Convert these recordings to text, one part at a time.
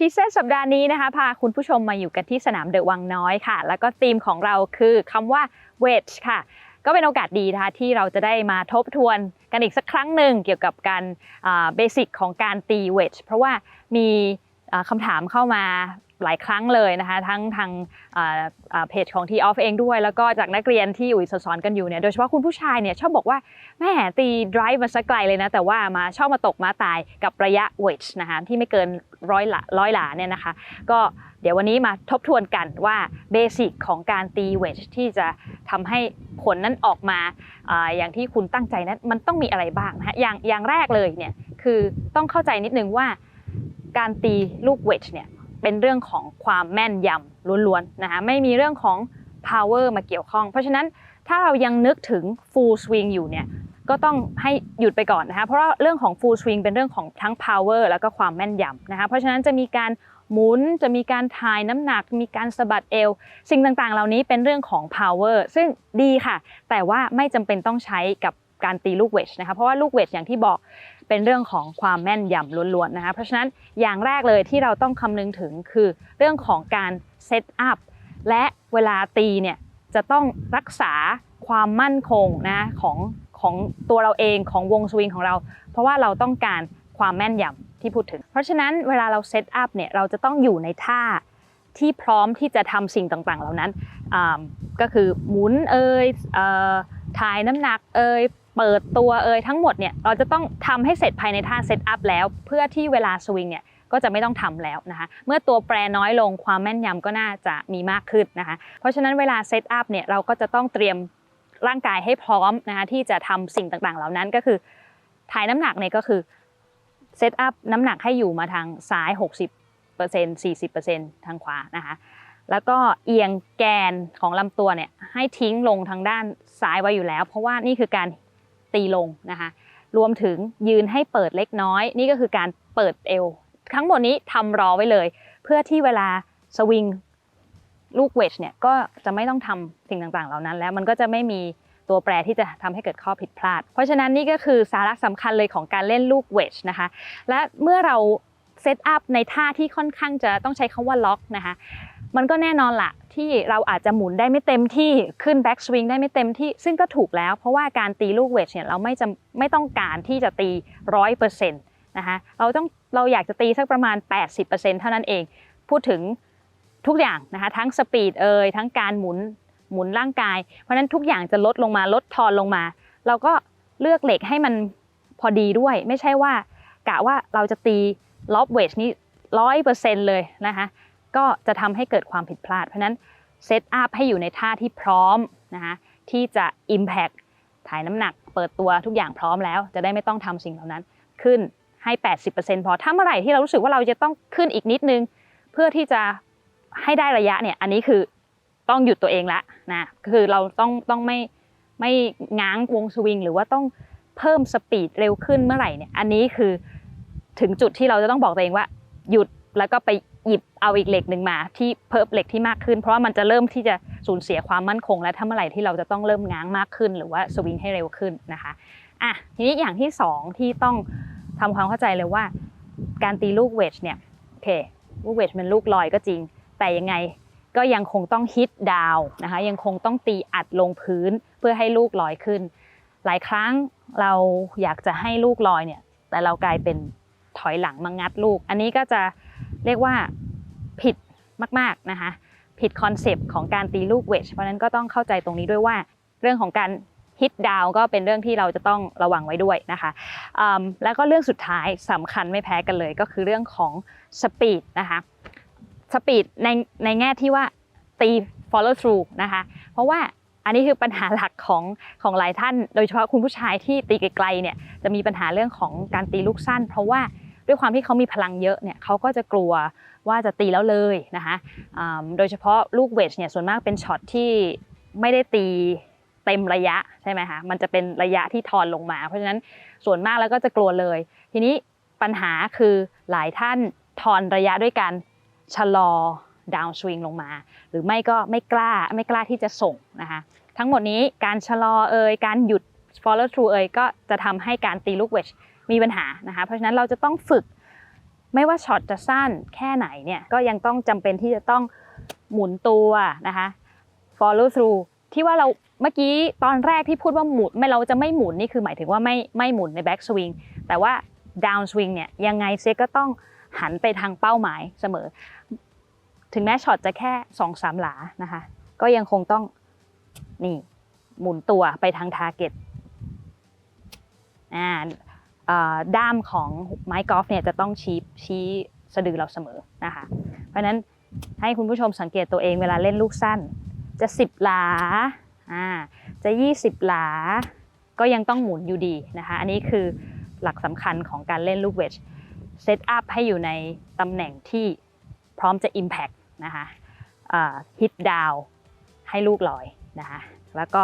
ชีเซตสัปดาห์นี้นะคะพาคุณผู้ชมมาอยู่กันที่สนามเดอะวังน้อยค่ะ แล้วก็ธีมของเราคือคำว่าเวทค่ะก็เป็นโอกาสดีนะคะที่เราจะได้มาทบทวนกันอีกสักครั้งหนึ่งเกี่ยวกับการเบสิกของการตีเวทเพราะว่ามีอ่าคำถามเข้ามา หลายครั้งเลยนะคะ ทั้งทางเพจของทีออฟเองด้วย แล้วก็จากนักเรียนที่อุ๋ยสอนกันอยู่เนี่ยโดยเฉพาะคุณผู้ชายเนี่ยชอบบอกว่าแม่ตี drive มาสักไกลเลยนะ แต่ว่ามาชอบมาตกมาตายกับระยะ wedge นะคะที่ไม่เกินร้อยหลาร้อยหลาเนี่ยนะคะ ก็เดี๋ยววันนี้มาทบทวนกันว่าเบสิกของการตี wedge ที่จะทำให้ผลนั้นออกมาออย่างที่คุณตั้งใจนั้นมันต้องมีอะไรบ้างนะคะอย่างอย่างแรกเลยเนี่ยคือต้องเข้าใจนิดนึงว่าการตีลูก wedge เนี่ย เป็นเรื่องของความแม่นยำล้วนๆนะคะไม่มีเรื่องของ power มาเกี่ยวข้อง เพราะฉะนั้นถ้าเรายังนึกถึง full swing อยู่เนี่ยก็ต้องให้หยุดไปก่อนนะคะเพราะว่าเรื่องของ full swing เป็นเรื่องของทั้ง power แล้วก็ความแม่นยำนะคะเพราะฉะนั้นจะมีการหมุนจะมีการถ่ายน้ำหนัก มีการสะบัดเอว สิ่งต่างๆ เหล่านี้เป็นเรื่องของ power ซึ่งดีค่ะ แต่ว่าไม่จำเป็นต้องใช้กับการตีลูกเวชนะคะเพราะว่าลูกเวชอย่างที่บอก เป็นเรื่องของความแม่นยำล้วนๆนะคะเพราะฉะนั้นอย่างแรกเลยที่เราต้องคำนึงถึงคือเรื่องของการเซตอัพและเวลาตีเนี่ยจะต้องรักษาความมั่นคงนะของของตัวเราเองของวงสวิงของเรา เพราะว่าเราต้องการความแม่นยำที่พูดถึง เพราะฉะนั้นเวลาเราเซตอัพเนี่ยเราจะต้องอยู่ในท่าที่พร้อมที่จะทำสิ่งต่างๆ เหล่านั้นอ่าก็คือหมุนเอ่ยถ่ายน้ำหนักเอ่ย เปิดตัวเอ่ยทั้งหมดเนี่ยเราจะต้องทำให้เสร็จภายในท่าเซตอัพแล้ว เพื่อที่เวลาสวิงเนี่ยก็จะไม่ต้องทำแล้วนะคะ เมื่อตัวแปรน้อยลงความแม่นยำก็น่าจะมีมากขึ้นนะคะ เพราะฉะนั้นเวลาเซตอัพเนี่ยเราก็จะต้องเตรียมร่างกายให้พร้อมนะคะที่จะทำสิ่งต่างๆ เหล่านั้นก็คือถ่ายน้ำหนักเนี่ยก็คือเซตอัพน้ำหนักให้อยู่มาทางซ้าย 60% 40%ทางขวานะคะแล้วก็เอียงแกนของลำตัวเนี่ยให้ทิ้งลงทางด้านซ้ายไว้อยู่แล้ว เพราะว่านี่คือการ ตีลงนะคะ รวมถึงยืนให้เปิดเล็กน้อย นี่ก็คือการเปิดเอว ทั้งหมดนี้ทำรอไว้เลย เพื่อที่เวลาสวิงลูกเวชเนี่ยก็จะไม่ต้องทำสิ่งต่างๆ เหล่านั้น แล้วมันก็จะไม่มีตัวแปรที่จะทำให้เกิดข้อผิดพลาด เพราะฉะนั้นนี่ก็คือสาระสำคัญเลยของการเล่นลูกเวชนะคะ และเมื่อเราเซตอัพในท่าที่ค่อนข้างจะต้องใช้คำว่าล็อกนะคะ มันก็แน่นอนละ ที่เราอาจจะหมุนได้ไม่เต็มที่ขึ้นแบ็กสวิงได้ไม่เต็มที่ ซึ่งก็ถูกแล้ว เพราะว่าการตีลูกเวชเนี่ยเราไม่จำไม่ต้องการที่จะตีร้อยเปอร์เซ็นต์นะคะเราต้องเราอยากจะตีสักประมาณ 80%เท่านั้นเอง พูดถึงทุกอย่างนะคะทั้งสปีดเอ่ยทั้งการหมุนหมุนร่างกาย เพราะฉะนั้นทุกอย่างจะลดลงมาลดทอนลงมา เราก็เลือกเหล็กให้มันพอดีด้วย ไม่ใช่ว่ากะว่าเราจะตีล็อบเวชนี้ร้อยเปอร์เซ็นต์เลยนะคะ ก็จะทำให้เกิดความผิดพลาด เพราะฉะนั้นเซตอัพให้อยู่ในท่าที่พร้อมนะคะที่จะ Impact ถ่ายน้ำหนัก เปิดตัวทุกอย่างพร้อมแล้ว จะได้ไม่ต้องทำสิ่งเหล่านั้นขึ้นให้ 80%พอถ้าเมื่อไหร่ที่เรารู้สึกว่าเราจะต้องขึ้นอีกนิดนึง เพื่อที่จะให้ได้ระยะเนี่ยอันนี้คือต้องหยุดตัวเองละนะคือเราต้องต้องไม่ไม่ง้างวงสวิงหรือว่าต้องเพิ่มสปีดเร็วขึ้นเมื่อไหร่เนี่ยอันนี้คือถึงจุดที่เราจะต้องบอกตัวเองว่า หยุดแล้วก็ไป หยิบเอาอีกเหล็กหนึ่งมาที่เพิ่มเหล็กที่มากขึ้น เพราะว่ามันจะเริ่มที่จะสูญเสียความมั่นคง และถ้าเมื่อไหร่ที่เราจะต้องเริ่มง้างมากขึ้น หรือว่าสวิงให้เร็วขึ้นนะคะอะทีนี้อย่างที่สองที่ต้องทำความเข้าใจเลยว่า การตีลูกเวชเนี่ยโอเคลูกเวชมันลูกลอยก็จริง แต่ยังไงก็ยังคงต้องฮิตดาวนะคะยังคงต้องตีอัดลงพื้นเพื่อให้ลูกลอยขึ้น หลายครั้งเราอยากจะให้ลูกลอยเนี่ยแต่เรากลายเป็นถอยหลังมางัดลูก อันนี้ก็จะ เรียกว่าผิดมากๆนะคะผิดคอนเซปต์ของการตีลูกเวชเพราะนั้นก็ต้องเข้าใจตรงนี้ด้วยว่า เรื่องของการฮิตดาวก็เป็นเรื่องที่เราจะต้องระวังไว้ด้วยนะคะแล้วก็เรื่องสุดท้ายสำคัญไม่แพ้กันเลย ก็คือเรื่องของสปีดนะคะสปีดในในแง่ที่ว่าตี follow through นะคะเพราะว่าอันนี้คือปัญหาหลักของของหลายท่าน โดยเฉพาะคุณผู้ชายที่ตีไกลๆเนี่ยจะมีปัญหาเรื่องของการตีลูกสั้น เพราะว่า ด้วยความที่เขามีพลังเยอะเนี่ยเขาก็จะกลัวว่าจะตีแล้วเลยนะคะโดยเฉพาะลูกเวชเนี่ยส่วนมากเป็นช็อตที่ไม่ได้ตีเต็มระยะใช่ไหมคะมันจะเป็นระยะที่ทอนลงมา เพราะฉะนั้นส่วนมากแล้วก็จะกลัวเลย ทีนี้ปัญหาคือหลายท่านทอนระยะด้วยการชะลอดาวสวิงลงมา หรือไม่ก็ไม่กล้าไม่กล้าที่จะส่งนะคะทั้งหมดนี้การชะลอเอ่ยการหยุด follow through เอ่ยก็จะทำให้การตีลูกเวช มีปัญหานะคะ เพราะฉะนั้นเราจะต้องฝึกไม่ว่าช็อตจะสั้นแค่ไหนเนี่ยก็ยังต้องจำเป็นที่จะต้องหมุนตัวนะคะ follow through ที่ว่าเราเมื่อกี้ตอนแรกที่พูดว่าหมุนไม่เราจะไม่หมุนนี่คือหมายถึงว่าไม่ไม่หมุนใน back swing แต่ว่า down swing เนี่ยยังไงเซก็ต้องหันไปทางเป้าหมายเสมอ ถึงแม้ช็อตจะแค่สองสามหลานะคะ ก็ยังคงต้องนี่หมุนตัวไปทาง target อ่าเอ่อ ด้ามของไม้กอล์ฟเนี่ยจะต้องชี้ชี้สะดือเราเสมอนะคะ เพราะนั้นให้คุณผู้ชมสังเกตตัวเองเวลาเล่นลูกสั้น จะ 10 หลาอ่าจะ 20 หลา ก็ยังต้องหมุนอยู่ดีนะคะ อันนี้คือหลักสำคัญของการเล่นลูกเวชเซตอัพให้อยู่ในตำแหน่งที่พร้อมจะ Impact นะคะฮิตดาวให้ลูกลอยนะคะ แล้วก็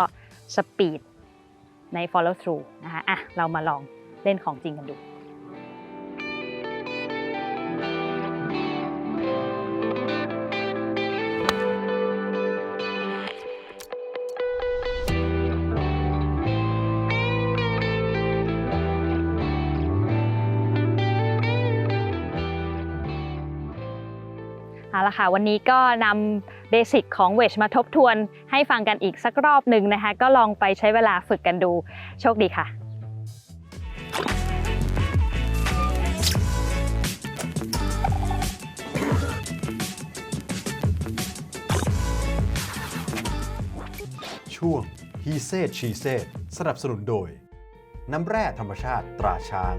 สปีดใน follow through นะคะอะเรามาลอง เล่นของจริงกันดูเอาละค่ะวันนี้ก็นำเบสิกของเวชมาทบทวนให้ฟังกันอีกสักรอบหนึ่งนะคะ ก็ลองไปใช้เวลาฝึกกันดูโชคดีค่ะ ช่วง He Said She Said สนับสนุนโดย น้ำแร่ธรรมชาติตราช้าง